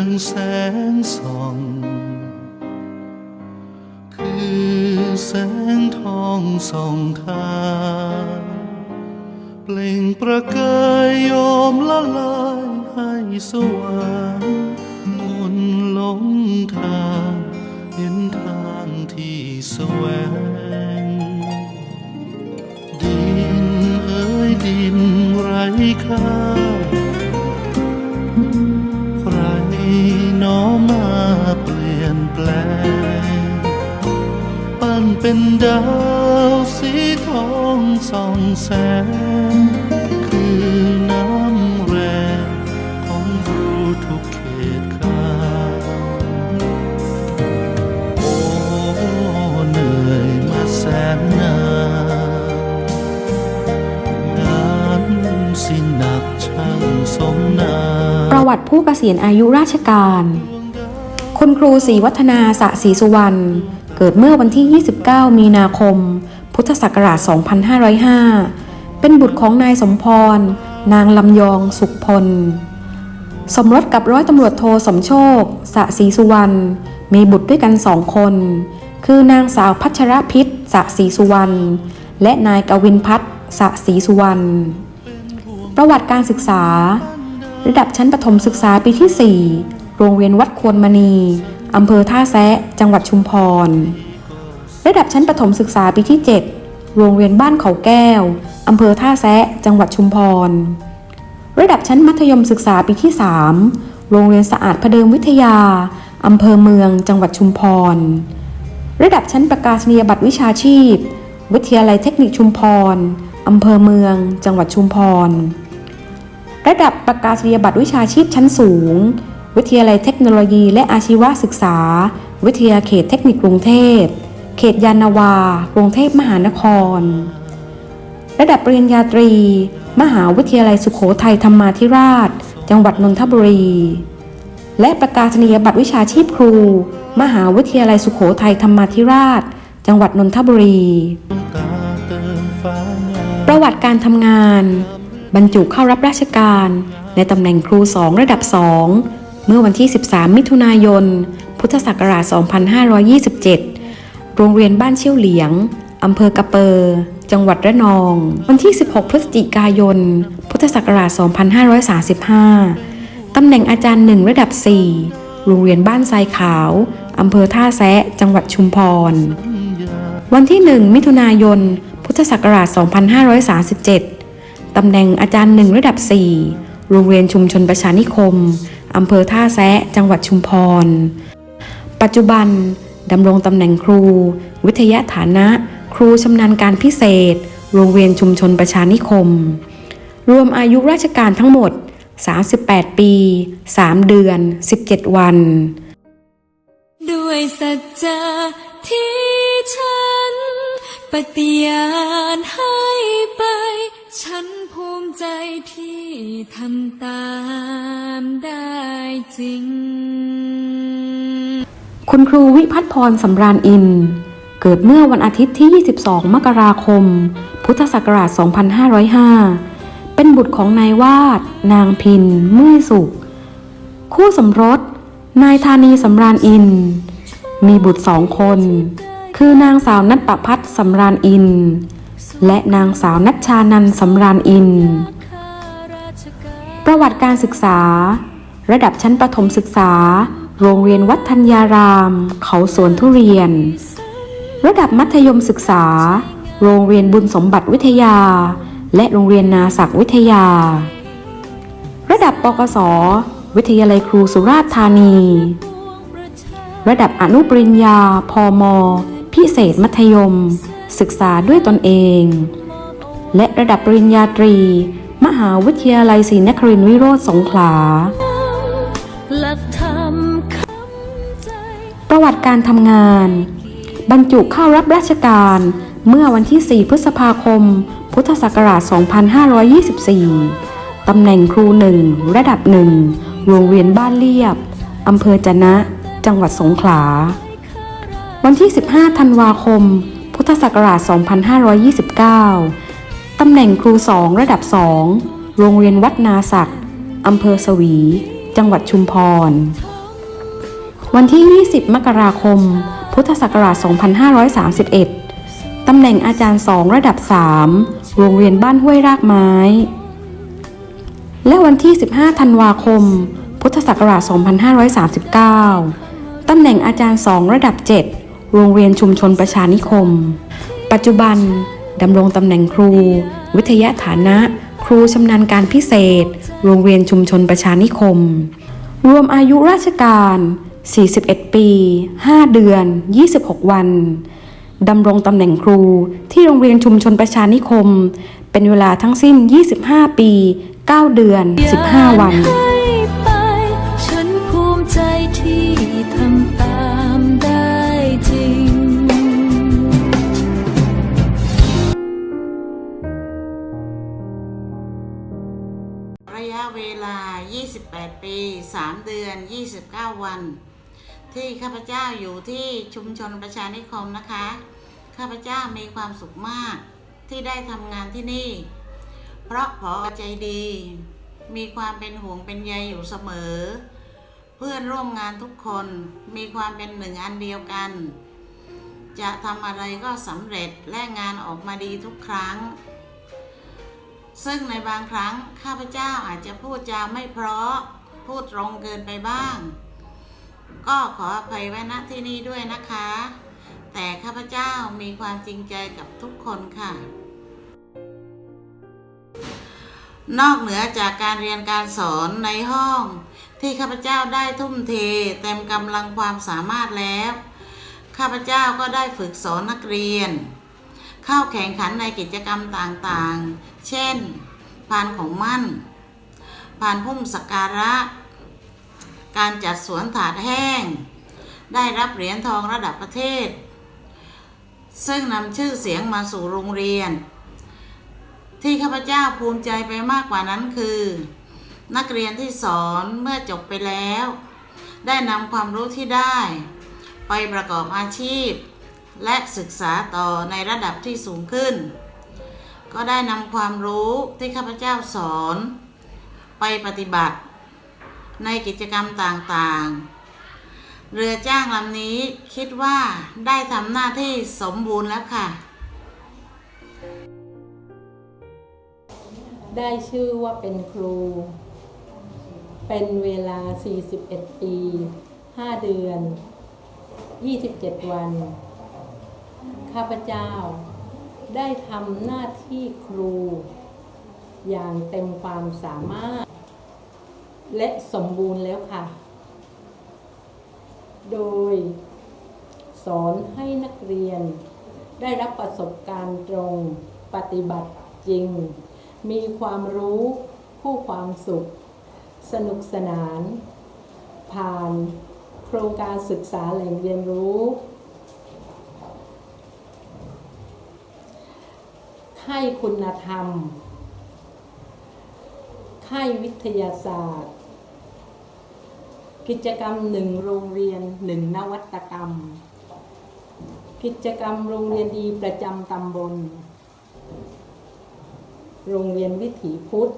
องแสงส่อง คือแสงทองส่องทางเปล่งประกายโยมละลายให้สว่างมนหลงทางเห็นทางที่แสวง ดินเอ้ยดินไร้ค่า น้อมาเปลี่ยนแปลง ปั้นเป็นดาวสีทองส่องแสง คือน้ำแรงของครูทุกเขตคราโอ้เหนื่อยมาแสนนานงานสิหนักช่างสมนา วัติผู้เกษียณอายุราชการ คุณครูศรีวัฒนาสะศรีสุวรรณ เกิดเมื่อวันที่ 29 มีนาคม พุทธศักราช 2505 เป็นบุตรของนายสมพร นางลำยองสุขพล สมรสกับร้อยตำรวจโทสมโชค สะศรีสุวรรณ มีบุตรด้วยกันสองคน คือนางสาวพัชรพิษ สะศรีสุวรรณ และนายกวินพัฒน์สะศรีสุวรรณ ประวัติการศึกษา ระดับชั้นประถมศึกษาปีที่ 4 โรงเรียนวัดควรมณี อำเภอท่าแซะ จังหวัดชุมพร ระดับชั้นประถมศึกษาปีที่ 7 โรงเรียนบ้านเขาแก้ว อำเภอท่าแซะ จังหวัดชุมพร ระดับชั้นมัธยมศึกษาปีที่ 3 โรงเรียนสะอาดพเดิมวิทยา อำเภอเมือง จังหวัดชุมพร ระดับชั้นประกาศนียบัตรวิชาชีพ วิทยาลัยเทคนิคชุมพร อำเภอเมือง จังหวัดชุมพร ระดับประกาศนียบัตรวิชาชีพชั้นสูง วิทยาลัยเทคโนโลยีและอาชีวศึกษา วิทยาเขตเทคนิคกรุงเทพ เขตยานนาวา กรุงเทพมหานคร ระดับปริญญาตรี มหาวิทยาลัยสุโขทัยธรรมาธิราช จังหวัดนนทบุรี และประกาศนียบัตรวิชาชีพครู มหาวิทยาลัยสุโขทัยธรรมาธิราช จังหวัดนนทบุรีตาเติมฟ้างามประวัติการทำงาน บรรจุเข้ารับราชการ ในตำแหน่งครู2ระดับ2เมื่อวันที่ 13 มิถุนายน พุทธศักราช 2527 โรงเรียนบ้านเชี่ยวเหลียง อำเภอกระเปอร์จังหวัดระนอง วันที่ 16 พฤศจิกายน พุทธศักราช 2535 ตำแหน่งอาจารย์หนึ่งระดับ 4 โรงเรียนบ้านทรายขาว อำเภอท่าแซะ จังหวัดชุมพร วันที่ 1 มิถุนายน พุทธศักราช 2537 ตำแหน่งอาจารย์หนึ่งระดับ 4 โรงเรียนชุมชนประชานิคม อำเภอท่าแซะ จังหวัดชุมพร ปัจจุบันดำรงตำแหน่งครู วิทยาฐานะ ครูชำนาญการพิเศษ โรงเรียนชุมชนประชานิคม รวมอายุราชการทั้งหมด 38 ปี 3 เดือน 17 วัน ด้วยสัจจะที่ฉัน ปฏิญาณให้ไปฉัน ที่ทำตามได้จริง คุณครูวิพัฒน์พรสำราญอิน เกิดเมื่อวันอาทิตย์ที่ 22 มกราคม พุทธศักราช 2505 เป็นบุตรของนายวาด นางพินมื่อยสุข คู่สมรส นายธานีสำราญอิน มีบุตรสองคน คือนางสาวนัทประพัฒน์สำราญอินและนางสาวนัชชานันท์สำราญอิน ประวัติการศึกษา ระดับชั้นประถมศึกษา โรงเรียนวัดธัญญาราม เขาสวนทุเรียน ระดับมัธยมศึกษา โรงเรียนบุญสมบัติวิทยา และโรงเรียนนาศักวิทยา ระดับปกศวิทยาลัยครูสุราษฎร์ธานี ระดับอนุปริญญา พม พิเศษมัธยม ศึกษาด้วยตนเอง และระดับปริญญาตรี มหาวิทยาลัยศรีนครินทรวิโรธสงขลา ประวัติการทำงาน บรรจุเข้ารับราชการเมื่อวันที่ 4 พฤษภาคม พุทธศักราช 2524 ตำแหน่งครูหนึ่งระดับหนึ่งโรงเรียนบ้านเรียบ อำเภอจะนะ จังหวัดสงขลา วันที่ 15 ธันวาคม พุทธศักราช 2529 ตำแหน่งครูสองระดับสองโรงเรียนวัดนาศักดิ์อำเภอสวี จังหวัดชุมพร วันที่ 20 มกราคม พุทธศักราช 2531 ตำแหน่งอาจารย์สองระดับ 3 โรงเรียนบ้านห้วยรากไม้ และวันที่ 15 ธันวาคม พุทธศักราช 2539 ตำแหน่งอาจารย์สองระดับ 7 โรงเรียนชุมชนประชานิคม ปัจจุบัน ดำรงตำแหน่งครู วิทยาฐานะ ครูชำนาญการพิเศษ โรงเรียนชุมชนประชานิคม รวมอายุราชการ 41 ปี 5 เดือน 26 วันดำรงตำแหน่งครูที่โรงเรียนชุมชนประชานิคม เป็นเวลาทั้งสิ้น 25 ปี 9 เดือน 15 วัน 28ปี3เดือน29วัน ที่ข้าพเจ้าอยู่ที่ชุมชนประชานิคมนะคะ ข้าพเจ้ามีความสุขมากที่ได้ทำงานที่นี่ เพราะพอใจดี มีความเป็นห่วงเป็นใยอยู่เสมอ เพื่อนร่วมงานทุกคนมีความเป็นหนึ่งอันเดียวกัน จะทำอะไรก็สำเร็จและงานออกมาดีทุกครั้งซึ่งในบางครั้งข้าพเจ้าอาจจะพูดจาไม่เพราะ พูดตรงเกินไปบ้าง ก็ขออภัยไว้ณที่นี้ด้วยนะคะ แต่ข้าพเจ้ามีความจริงใจกับทุกคนค่ะ นอกเหนือจากการเรียนการสอนในห้อง ที่ข้าพเจ้าได้ทุ่มเทเต็มกำลังความสามารถแล้ว ข้าพเจ้าก็ได้ฝึกสอนนักเรียน เข้าแข่งขันในกิจกรรมต่างๆ เช่นพานของมั่น พานพุ่มสักการะ การจัดสวนถาดแห้ง ได้รับเหรียญทองระดับประเทศ ซึ่งนำชื่อเสียงมาสู่โรงเรียน ที่ข้าพเจ้าภูมิใจไปมากกว่านั้นคือ นักเรียนที่สอนเมื่อจบไปแล้ว ได้นำความรู้ที่ได้ ไปประกอบอาชีพ และศึกษาต่อในระดับที่สูงขึ้น ก็ได้นำความรู้ที่ข้าพเจ้าสอน ไปปฏิบัติ ในกิจกรรมต่างๆ เรือจ้างลำนี้คิดว่าได้ทำหน้าที่สมบูรณ์แล้วค่ะ ได้ชื่อว่าเป็นครู เป็นเวลา 41 ปี 5 เดือน 27 วัน ข้าพเจ้าได้ทำหน้าที่ครู อย่างเต็มความสามารถ และสมบูรณ์แล้วค่ะ โดย สอนให้นักเรียน ได้รับประสบการณ์ตรงปฏิบัติจริง มีความรู้ผู้ความสุข สนุกสนาน ผ่านโครงการศึกษาแหล่งเรียนรู้ค่ายคุณธรรม ค่ายวิทยาศาสตร์ กิจกรรมหนึ่งโรงเรียนหนึ่งนวัตกรรม กิจกรรมโรงเรียนดีประจำตำบล โรงเรียนวิถีพุทธ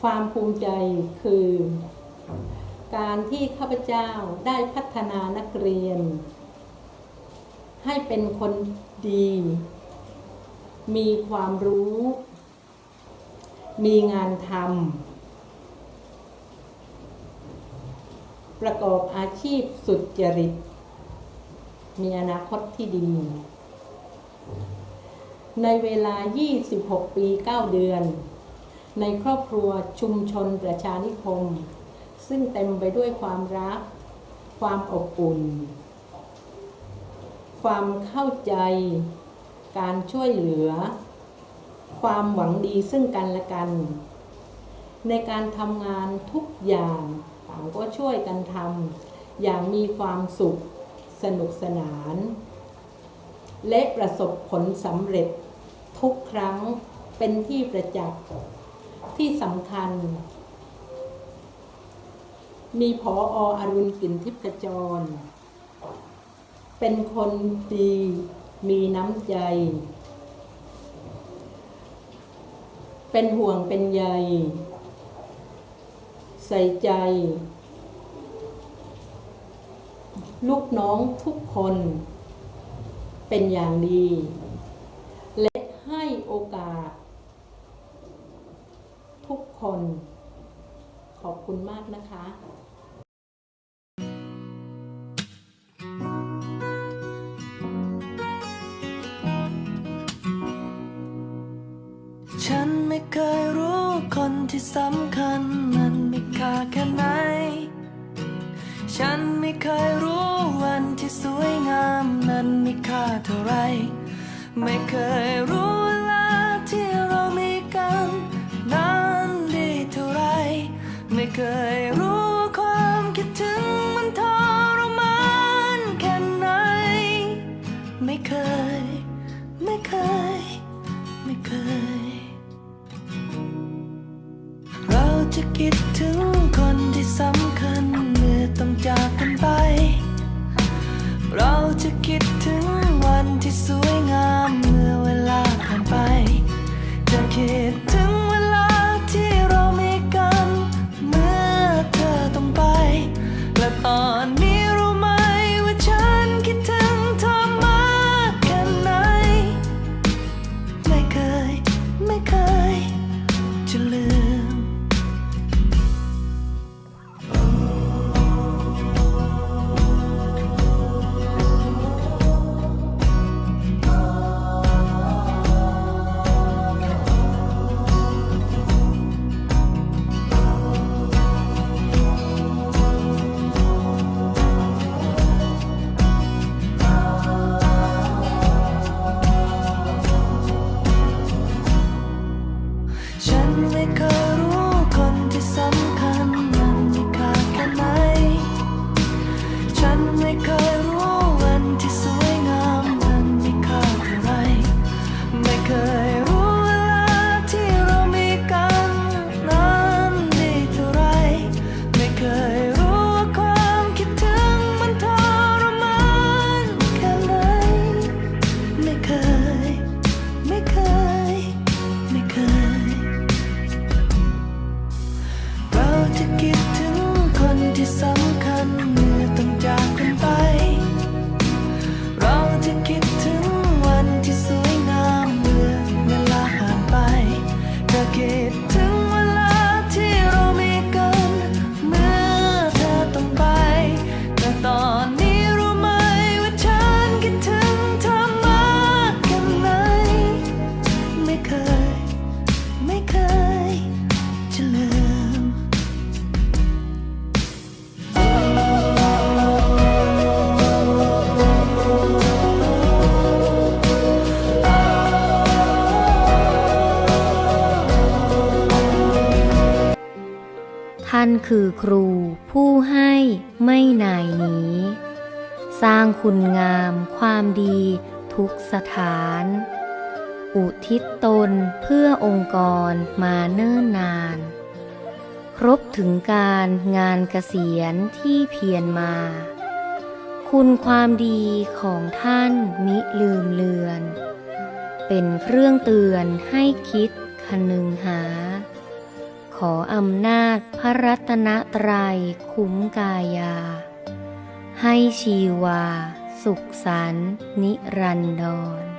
ความภูมิใจคือ การที่ข้าพเจ้าได้พัฒนานักเรียน ให้เป็นคนดี มีความรู้ มีงานทำประกอบอาชีพสุจริต มีอนาคตที่ดี ในเวลา 26 ปี 9 เดือน ในครอบครัวชุมชนประชานิคม ซึ่งเต็มไปด้วยความรัก ความอบอุ่น ความเข้าใจ การช่วยเหลือ ความหวังดีซึ่งกันและกัน ในการทำงานทุกอย่างต่างก็ช่วยกันทำอย่างมีความสุข สนุกสนาน และประสบผลสำเร็จทุกครั้งเป็นที่ประจักษ์ที่สำคัญ มีพอออรุณกินทิพย์กระจร เป็นคนดีมีน้ำใจ เป็นห่วงเป็นใย ใส่ใจ ลูกน้องทุกคน เป็นอย่างดี และให้โอกาส ทุกคน ขอบคุณมากนะคะ สำคัญมันมีค่าแค่ไหน ฉันไม่เคยรู้วันที่สวยงามนั้นมีค่าเท่าไร ไม่เคยรู้านคือครูผู้ให้ไม่นายหนีสร้างคุณงามความดีทุกสถาน อุทิศตนเพื่อองค์กรมาเนิ่นนาน ครบถึงการงานเกษียณที่เพียรมา คุณความดีของท่านมิลืมเลือน เป็นเครื่องเตือนให้คิดคนึงหา ขออำนาจพระรัตนตรัยคุ้มกายา ให้ชีวา สุขสันนิรันดร